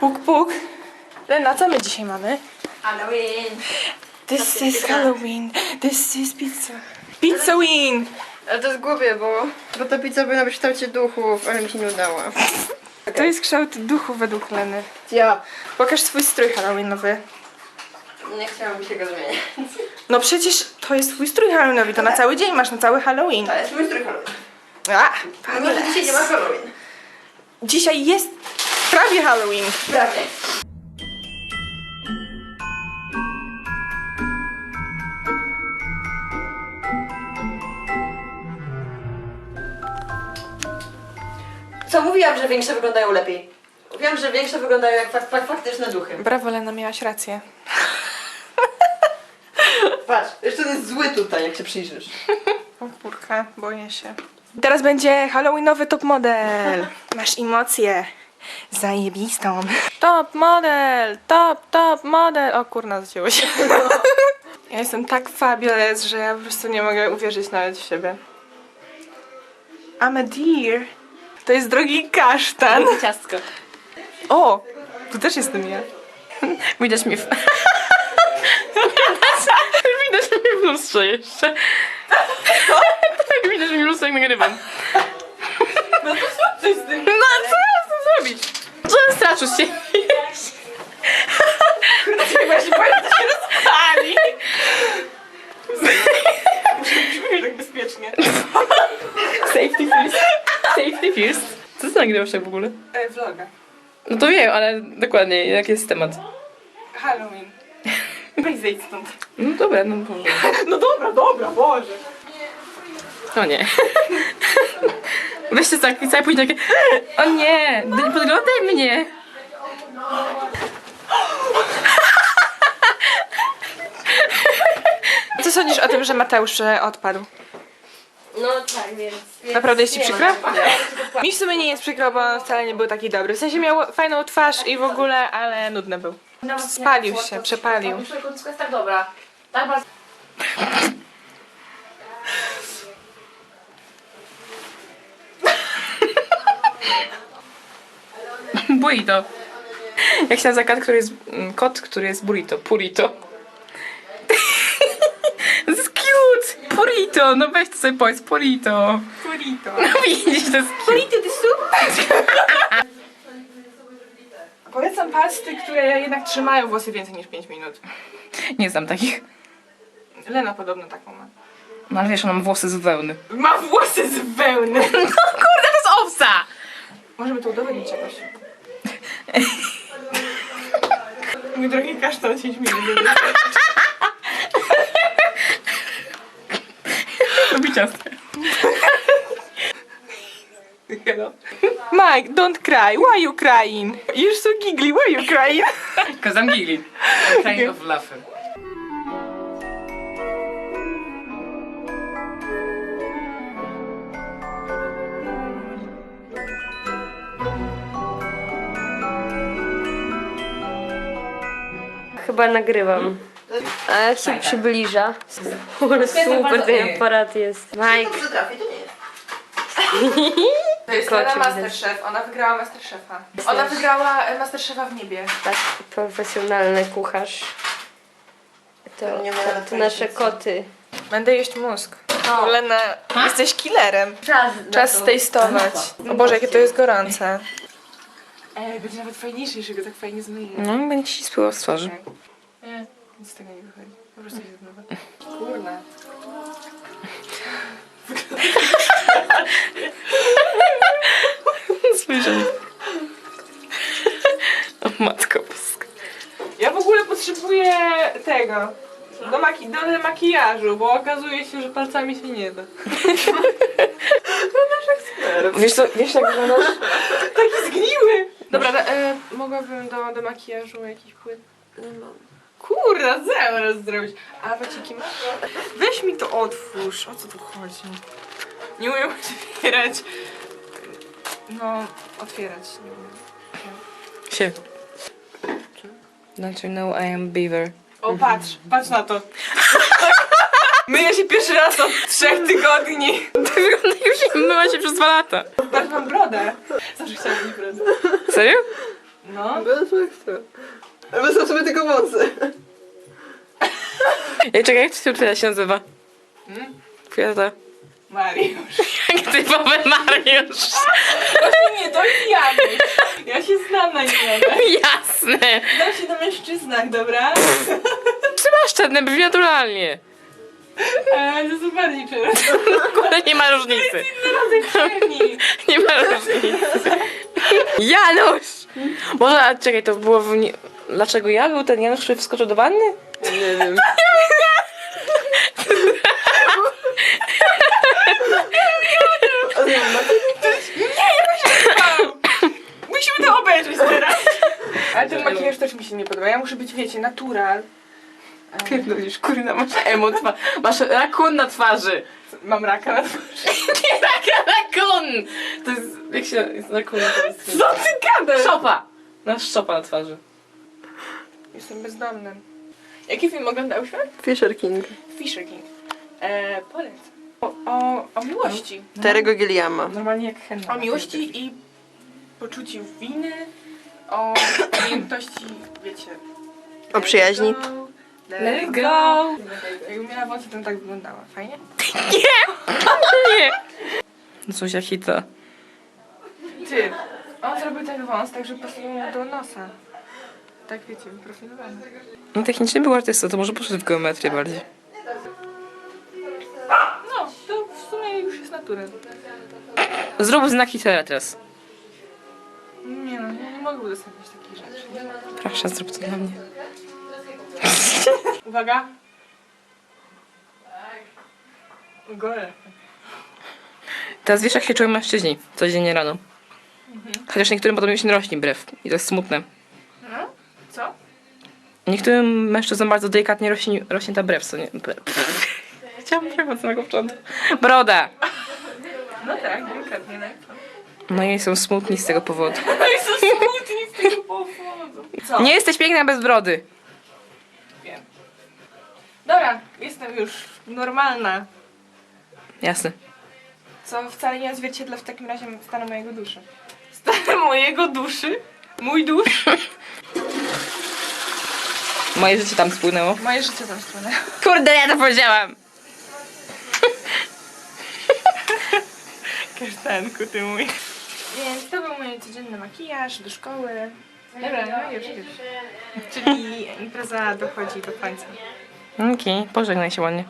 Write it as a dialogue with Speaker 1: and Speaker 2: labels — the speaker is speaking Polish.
Speaker 1: Puk, puk. Lena, co my dzisiaj mamy?
Speaker 2: Halloween.
Speaker 1: This is Halloween. This is pizza. Pizza win!
Speaker 2: Ale to jest głupie, bo, bo ta pizza być w kształcie duchów, ale mi się nie udało.
Speaker 1: To jest kształt duchu według Leny.
Speaker 2: Ja.
Speaker 1: Pokaż swój strój halloweenowy.
Speaker 2: Nie chciałabym się go zmieniać.
Speaker 1: No przecież to jest twój strój halloweenowy, to na cały dzień masz, na cały Halloween.
Speaker 2: To jest mój strój Halloween.
Speaker 1: A,
Speaker 2: że dzisiaj nie ma Halloween.
Speaker 1: dzisiaj jest prawie Halloween.
Speaker 2: Prawie. Co mówiłam, że większe wyglądają lepiej. Mówiłam, że większe wyglądają jak fak fak faktyczne duchy.
Speaker 1: Brawo Lena, miałaś rację.
Speaker 2: Patrz, jeszcze ten jest zły tutaj, jak się przyjrzysz.
Speaker 1: O kurka, boję się. Teraz będzie halloweenowy top model. Masz emocję. Zajebistą. Top model, top, top model. O kurna, zacięło się. Ja jestem tak fabulous, że ja po prostu nie mogę uwierzyć nawet w siebie. I'm a deer. To jest drogi kasztan.
Speaker 3: Ciastko.
Speaker 1: O, tu też jestem ja.
Speaker 3: Widać mnie w... Widać mnie w lustrze jeszcze. tak, widać mnie w lustrze jak nagrywam.
Speaker 1: No to co ty z tym?
Speaker 3: No co zrobić? Co straczu się?
Speaker 1: Ja się boję, że się rozpali. Musimy tak bezpiecznie.
Speaker 3: Safety first. Safety first. Co ty nagrywasz tak w ogóle?
Speaker 1: E, vloga.
Speaker 3: No to wiem, ale dokładnie, jaki jest temat.
Speaker 1: Halloween. Weź zejdź stąd.
Speaker 3: No dobra, no Boże.
Speaker 1: No dobra, dobra, Boże.
Speaker 3: O nie. Weźcie tak, całe później takie O nie, no nie podglądaj mnie.
Speaker 1: Co sądzisz o tym, że Mateusz e, odpadł?
Speaker 2: No tak, więc... więc
Speaker 1: Naprawdę jest ci
Speaker 2: nie
Speaker 1: przykro? Mi w sumie nie jest przykro, bo on wcale nie był taki dobry. W sensie miał fajną twarz i w ogóle, ale nudny był. Spalił się, przepalił.
Speaker 3: Wszystko jest tak dobra. Tak bardzo. Burrito. Jak się nazywa kot, który jest, mm, kot, który jest burrito. Purito. To jest cute! Burrito! No weź to sobie powiedz, burrito.
Speaker 1: Burrito.
Speaker 3: No widzisz, to jest cute.
Speaker 1: Burrito to soup? Polecam pasty, które jednak trzymają włosy więcej niż 5 minut.
Speaker 3: Nie znam takich.
Speaker 1: Lena podobno taką ma.
Speaker 3: No ale wiesz, ona ma włosy z wełny.
Speaker 1: Ma włosy z wełny.
Speaker 3: No kurde, to jest owca!
Speaker 1: Możemy to udowodnić jakoś. Mój drogi kasztan się śmieje.
Speaker 3: Lubi ciastka.
Speaker 1: Hello. Mike, don't cry. Why you crying? You're so giggly. Why you crying?
Speaker 3: Because I'm giggling. I'm kind of laughing.
Speaker 4: Chyba nagrywam. A jak się przybliża? Ale super ten aparat jest. Mike,
Speaker 2: Dobrze trafi, to nie jest.
Speaker 1: To jest
Speaker 4: Kocie
Speaker 1: Lena
Speaker 4: widać.
Speaker 1: Masterchef. Ona wygrała Masterchefa. Ona wygrała e, Masterchefa w niebie.
Speaker 4: tak profesjonalny kucharz. To,
Speaker 2: Nie ma
Speaker 4: to,
Speaker 2: na
Speaker 4: to nasze
Speaker 2: pojęcia.
Speaker 4: koty.
Speaker 1: Będę jeść mózg. Lena, jesteś killerem.
Speaker 2: Czas.
Speaker 1: Czas testować. O Boże, jakie to jest gorące. Ej, będzie nawet fajniejsze, jeśli go tak fajnie zmyję.
Speaker 3: No, będzie ci spływał z twarzy.
Speaker 1: Nie, nic z tego nie wychodzi. Po prostu się zmywa. Kurna.
Speaker 3: Słyszę. O matko boska.
Speaker 1: Ja w ogóle potrzebuję tego. Do, maki do makijażu, bo okazuje się, że palcami się nie da.
Speaker 3: Wiesz co, wiesz jak wyglądasz?
Speaker 1: Taki zgniły! Dobra, da, e, mogłabym do, do makijażu jakiś płyn. Kurna, zaraz zrobić. A waciki masz? Weź mi to otwórz. O co tu chodzi? Nie umiem otwierać. No, otwierać nie umiem.
Speaker 3: Się. Don't you know I am beaver?
Speaker 1: O, patrz, patrz na to. Myję się pierwszy raz od trzech tygodni.
Speaker 3: Ty wyglądasz jak myła się przez dwa lata.
Speaker 1: Patrz, mam brodę. Zawsze chciałam mieć brodę.
Speaker 3: Serio?
Speaker 1: No.
Speaker 2: Bez ekstra. Ale są sobie tylko wąsy.
Speaker 3: Ej, czekaj, jak to się, się nazywa?
Speaker 1: Hmm?
Speaker 3: Kwiata.
Speaker 1: Mariusz.
Speaker 3: Jak typowy Mariusz.
Speaker 1: Właśnie nie, to Janusz. Ja się znam na imię.
Speaker 3: Jasne.
Speaker 1: Znam się na mężczyznach, dobra?
Speaker 3: Trzymasz ten brzmi naturalnie.
Speaker 1: Ale to są bardziej często.
Speaker 3: Ale nie ma różnicy. Nie ma różnicy. Janusz! Może, a czekaj, to było w... Nie... Dlaczego ja? Był ten Janusz, który wskoczył do wanny?
Speaker 2: Nie wiem.
Speaker 1: Musimy to obejrzeć teraz. Ale ten makijaż też mi się nie podoba. Ja muszę być, wiecie, natural.
Speaker 3: Pierdolisz, kurna, masz emo twa... Masz rakun na twarzy.
Speaker 1: Mam raka na twarzy.
Speaker 3: Nie taka rakun! To jest... Jak się... Jest rakun na twarzy.
Speaker 1: Co ty gadasz?
Speaker 3: Szopa! Masz szopa na twarzy.
Speaker 1: Jestem bezdomnym. Jaki film oglądałyśmy?
Speaker 2: Fisher King.
Speaker 1: Fisher King. E, polec. O, o, o miłości.
Speaker 2: Terego Gilliama.
Speaker 3: Normalnie jak henna.
Speaker 1: O miłości i poczuciu winy. O objętości, wiecie.
Speaker 2: O przyjaźni.
Speaker 1: Let it go. Jak miała włosy, to tak wyglądała. Fajnie?
Speaker 3: Nie! Zuzia hita.
Speaker 1: Ty, on zrobił ten wąs, tak żeby pasował mu do nosa. Tak wiecie, wyprofilowany.
Speaker 3: No technicznie był artysta, to może poszedł w geometrię bardziej.
Speaker 1: No, to w sumie już jest natura.
Speaker 3: Zrób znak Hitlera teraz.
Speaker 1: Nie no, nie, nie mogę udostępnić takich rzeczy.
Speaker 3: Proszę, zrób to dla mnie.
Speaker 1: Uwaga. Gole.
Speaker 3: Teraz wiesz jak się czują mężczyźni codziennie rano. Chociaż niektórym podobnie się nie rośnie brew. I to jest smutne.
Speaker 1: No, co?
Speaker 3: Niektórym mężczyznom bardzo delikatnie rośnie, rośnie ta brew, co nie... Chciałam od samego początku. Broda!
Speaker 1: No tak, delikatnie, tak.
Speaker 3: No i są smutni z tego powodu.
Speaker 1: No i są smutni z tego powodu. Co?
Speaker 3: Nie jesteś piękna bez brody.
Speaker 1: wiem. Dobra, jestem już normalna.
Speaker 3: Jasne.
Speaker 1: Co wcale nie odzwierciedla w takim razie stanu mojego duszy. Stanu mojego duszy? Mój dusz?
Speaker 3: Moje życie tam spłynęło.
Speaker 1: Moje życie tam stronę.
Speaker 3: Kurde, ja to powiedziałam!
Speaker 1: Kasztanku ty mój. Więc to był mój codzienny makijaż do szkoły. Dobra, no już, już. Czyli impreza dochodzi do końca.
Speaker 3: Okej, pożegnaj się ładnie.